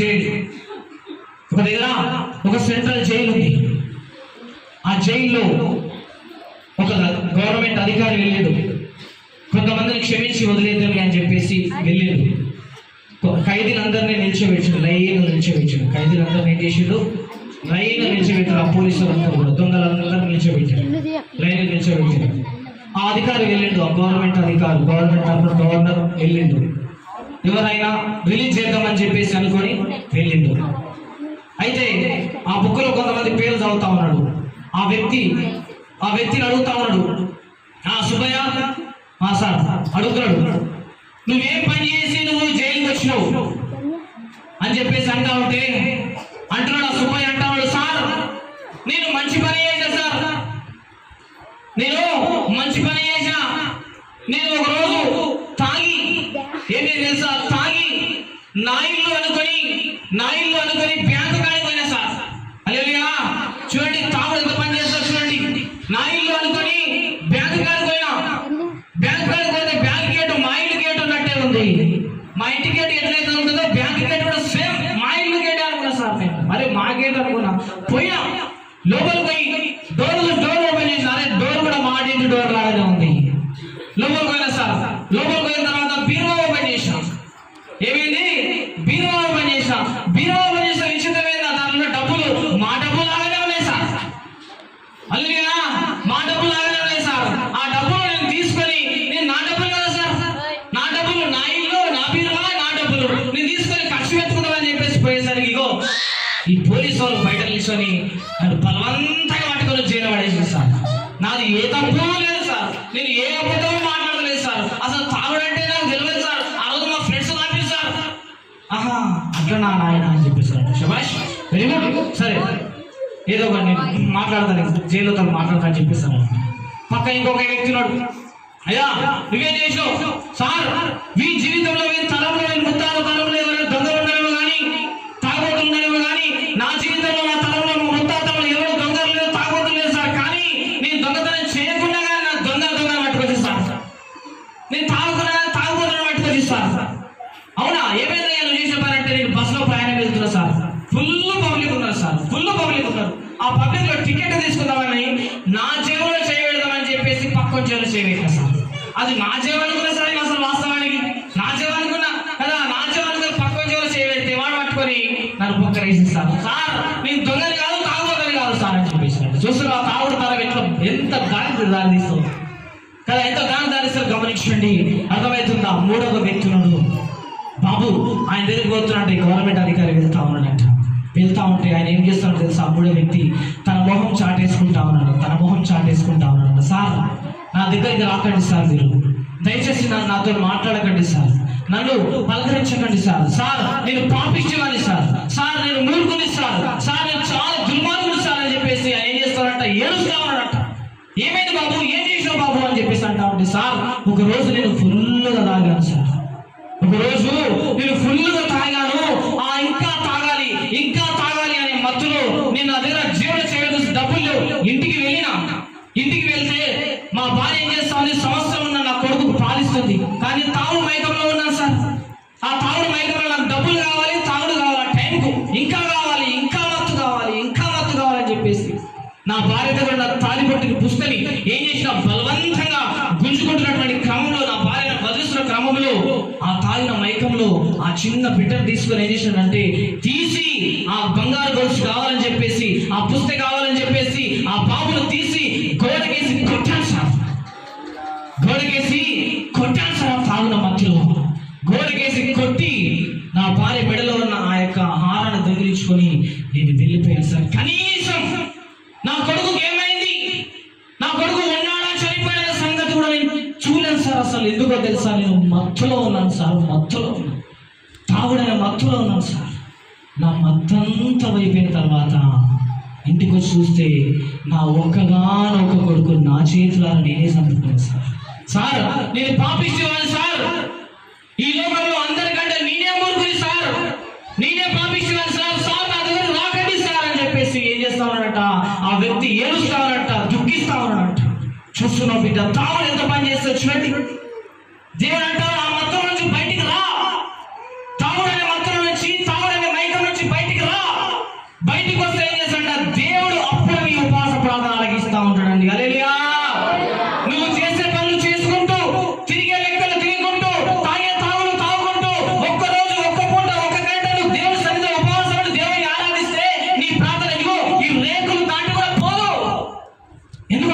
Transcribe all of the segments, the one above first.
చేయండి. ఒక దగ్గర ఒక సెంట్రల్ జైలు ఉంది. ఆ జైల్లో ఒక గవర్నమెంట్ అధికారి వెళ్ళాడు. కొంతమందిని క్షమించి వదిలేద్దాం అని చెప్పేసి వెళ్ళాడు. ఖైదీలందరినీ నిల్చోబెట్టాడు లైన్ నిల్చోబెట్టాడు ఖైదీలందరినీ ఏం చేసాడు లైన్ నిలిచిపెట్టాడు ఆ పోలీసులు అంతా కూడా దొంగలందరినీ నిలిచిపెట్టాడు లైన్ నిలిచిపెట్టాడు ఆ అధికారి వెళ్ళిండు. ఆ గవర్నమెంట్ అధికారి గవర్నమెంట్ గవర్నర్ వెళ్ళిండు. ఎవరైనా రిలీజ్ చేద్దామని చెప్పేసి అనుకొని వెళ్ళిండు అయితే ఆ బుక్లో కొంతమంది పేర్లు చదువుతా ఉన్నాడు. ఆ వ్యక్తి ఆ వ్యక్తిని అడుగుతా ఉన్నాడు. ఆ సుబ్బయ్య ఆ సార్ అడుగుతున్నాడు. నువ్వేం పని చేసి నువ్వు జైలుకి వచ్చినావు? అని చెప్పేసి అంటా ఉంటే అంటున్నాడు ఆ సుబ్బయ్య అంటాడు సార్ నేను మంచి పని చేసిన సార్. నేను మంచి పని చేసిన. నేను ఒక రోజు తాగి ఏంటి తెలుసా తాగి నా ఇల్లు అనుకొని నా ఇల్లు అనుకొని బ్యాంకు కాడికి పోయినా సార్ అలేలియా చూడండి తాగుడు ఎంత పని చేస్తారు చూడండి నా ఇల్లు అనుకొని బ్యాంకు కాడికి పోయినా బ్యాంక్ కాడికి పోతే బ్యాంక్ గేట్ మా ఇల్లు గేట్ ఉన్నట్టే ఉంది మా ఇంటి గేట్ ఎట్లయితే ఉంటుందో బ్యాంక్ గేట్ కూడా సేమ్ మా ఇల్లు గేట్ అనుకున్నా సార్ నేను అరే మా గేట్ అనుకున్నా పోయినా లోపలికి పోయి డోర్ డోర్ ఓపెన్ చేసిన అరే డోర్ కూడా మా ఇంటి డోర్ లాగానే ఉంది లోపలికి పోయినా సార్ లోపలికి పోయిన తర్వాత బీరువా ఓపెన్ చేసిన ఏమైంది బీరువా ఓపెన్ చేసిన బీరువా ఓపెన్ చేసిన విచిత్రం ఏందా దాంట్లో డబ్బులు మా డబ్బులు లాగానే ఉన్నాయి సార్ అల్లుగా మా డబ్బులు లాగానే ఉన్నాయి సార్ ఆ డబ్బులు నేను తీసుకొని నేను నా డబ్బులు కదా సార్ నా డబ్బులు నా ఇల్లు నా బీరువా నా డబ్బులు నేను తీసుకొని ఖర్చు పెట్టుకుందామని చెప్పేసి పోయేసరికి ఇగో ఈ పోలీసు వాళ్ళు బయట నిల్చొని నన్ను బలవంతంగా పట్టుకొని జైలు పడేసింది సార్. నాది ఏ తప్పు లేదు సార్. నేను ఏ అబద్ధం మాట్లాడలేదు సార్. అసలు తాగుడంటే నాకు తెలియదు సార్. ఆ రోజు మా ఫ్రెండ్స్ తాపారు సార్. ఆహా అట్లా నా నాయన అని చెప్పేసారు శభాష్ వెరీ గుడ్ సరే ఏదో ఒకటి నేను మాట్లాడతాను. జైల్లో తను మాట్లాడతాను చెప్పేస్తాను పక్క ఇంకొక వ్యక్తి నాడు అయ్యా నువ్వేం చేసావు సార్ మీ జీవితంలో మీ తలంలో మీ ముత్తాల తలంలో ఎవరైనా దొంగలు ఉండలేమో కానీ తాగోటు ఉండలేమో కానీ నా జీవితంలో నా తలంలో మా ముత్తాతలు ఎవరు దొంగలు లేదు తాగోటు లేదు సార్ కానీ నేను దొంగతనం చేయకుండా కానీ నా దొంగ దొంగ పట్టుకొచ్చి సార్ నేను తాగుతున్నా కానీ తాగుబోతున్నా పట్టుకొచ్చి సార్ అవునా ఏమైందయ్యా నువ్వు చేసిన పని అంటే నేను బస్సులో ప్రయాణం వెళ్తున్నా సార్. ఫుల్ పబ్లిక్ ఉన్నారు సార్. ఫుల్ పబ్లిక్ ఉన్నారు. ఆ పబ్లిక్లో టికెట్ తీసుకుందామని నా జేబులో చేయబెడదామని చెప్పేసి పక్కన జేబులో చేయబెట్టా సార్. అది నా జేబు అనుకున్నా సార్ అసలు వాస్తవానికి. నా జేబు అనుకున్నా కదా నా జేబు అనుకుని పక్కన జేబులో చేయబెడితే వాడు పట్టుకొని నన్ను బుక్క వేసిస్తాను సార్ నేను దొంగని కాదు తాగుబోతని కాదు సార్ అని చెప్పేసి చూస్తున్నా ఆ తాగుడు తరం ఎంత దారి దారి తీస్తుంది కదా ఎంత దాని దారిస్తారు గమనించండి. అర్థమవుతుందా? మూడవ వ్యక్తి ఉన్నాడు బాబు ఆయన దగ్గరికి పోతున్నాడు ఈ గవర్నమెంట్ అధికారి వెళ్తా ఉన్నాడంట. వెళ్తా ఉంటే ఆయన ఏం చేస్తాడో తెలుసా? మూడో వ్యక్తి తన మొహం చాటేసుకుంటా ఉన్నాడు. తన మొహం చాటేసుకుంటా ఉన్నాడు. సార్ నా దగ్గరికి రాకండి సార్ మీరు. దయచేసి నన్ను నాతో మాట్లాడకండి సార్. నన్ను పలకరించకండి సార్. సార్ నేను పాపిష్టివాణి సార్. సార్ నేను మూర్ఖుని సార్. సార్ నేను చాలా దుర్మార్గుడు సార్ అని చెప్పేసి ఆయన ఏం చేస్తాడంట? ఏడుస్తా ఉన్నాడంట. ఏమైంది బాబు? ఏం చేసావు బాబు అని చెప్పేసి అంటా ఉంటే సార్ ఒక రోజు నేను ఫుల్గా తాగాను సార్. ఒకరోజు నేను ఫుల్గా తాగాను. ఆ ఇంకా తాగాలి ఇంకా తాగాలి అనే మత్తులో నేను నా దగ్గర జీవన చేయడం డబ్బులు లేవు. ఇంటికి వెళ్ళినా ఇంటికి వెళ్తే మా భార్య ఏం చేస్తా ఉంది సంవత్సరం ఉన్న నా కొడుకు పాలిస్తుంది. కానీ తాగుడు మైకంలో ఉన్నాను సార్. ఆ తాగుడు మైకంలో నాకు డబ్బులు కావాలి తాగుడు కావాలి టైంకు ఇంకా కావాలి ఇంకా మత్తు కావాలి ఇంకా మత్తు కావాలని చెప్పేసి నా భార్య దగ్గర నా తాలిపట్టిన పుస్తని ఏం చేసిన ఆ తాగిన మైకంలో ఆ చిన్న బిడ్డను తీసుకుని ఏం చేశానంటే తీసి ఆ బంగారు గొలుసు కావాలని చెప్పేసి ఆ పుస్తక కావాలని చెప్పేసి ఆ బాబును తీసి గోడకేసి కొట్టాను సార్. గోడకేసి కొట్టాను సార్ ఆ తాగున మధ్యలో. గోడకేసి కొట్టి నా భార్య మెడలో ఉన్న ఆ యొక్క హారాన్ని దొంగిలించుకొని నేను వెళ్ళిపోయాను సార్. కనీసం నా కొడుకు ఏం నా కొడుకు ఉన్నాడా చనిపోయిన సంగతి కూడా నేను చూడలేను సార్ అసలు ఎందుకో తెలుసా నేను మత్తులో ఉన్నాను సార్ మత్తులో ఉన్నాను. తాగుడైన మత్తులో ఉన్నాను సార్. నా మత్తంతా అయిపోయిన తర్వాత ఇంటికి వచ్చి చూస్తే నా ఒక్కగానొక్క కొడుకు నా చేతులారా నేనే చంపుకున్నాను సార్. సార్ నేను పాపిస్తున్నాను సార్. ఈ లోకంలో అందరికంటే నేనే మూర్ఖుని సార్. నేనే పాపిస్తున్నాను సార్. సార్ నా దగ్గర రాకండి సార్ అని చెప్పేసి ఏం చేస్తా ఉన్నాడట ఆ వ్యక్తి ఏడుస్తా ఉన్నాడట దుఃఖిస్తా ఉన్నాడట చూస్తున్నావు బిడ్డ తావుడు ఎంత పని చేస్తే చూడండి. దేవుడు అంట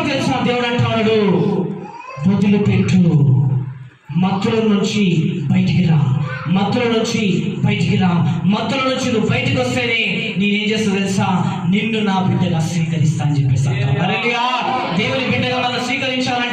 తెలుసా దేవుడు అంటున్నాడు వదిలిపెట్టు మత్తుల నుంచి బయటికి రా. మత్తుల నుంచి బయటికి రా. మత్తుల నుంచి నువ్వు బయటికి వస్తేనే నేనేం చేస్తా తెలుసా? నిన్ను నా బిడ్డగా స్వీకరిస్తా అని చెప్పేసి అంటాడు. దేవుని బిడ్డగా మనం స్వీకరించాలంటే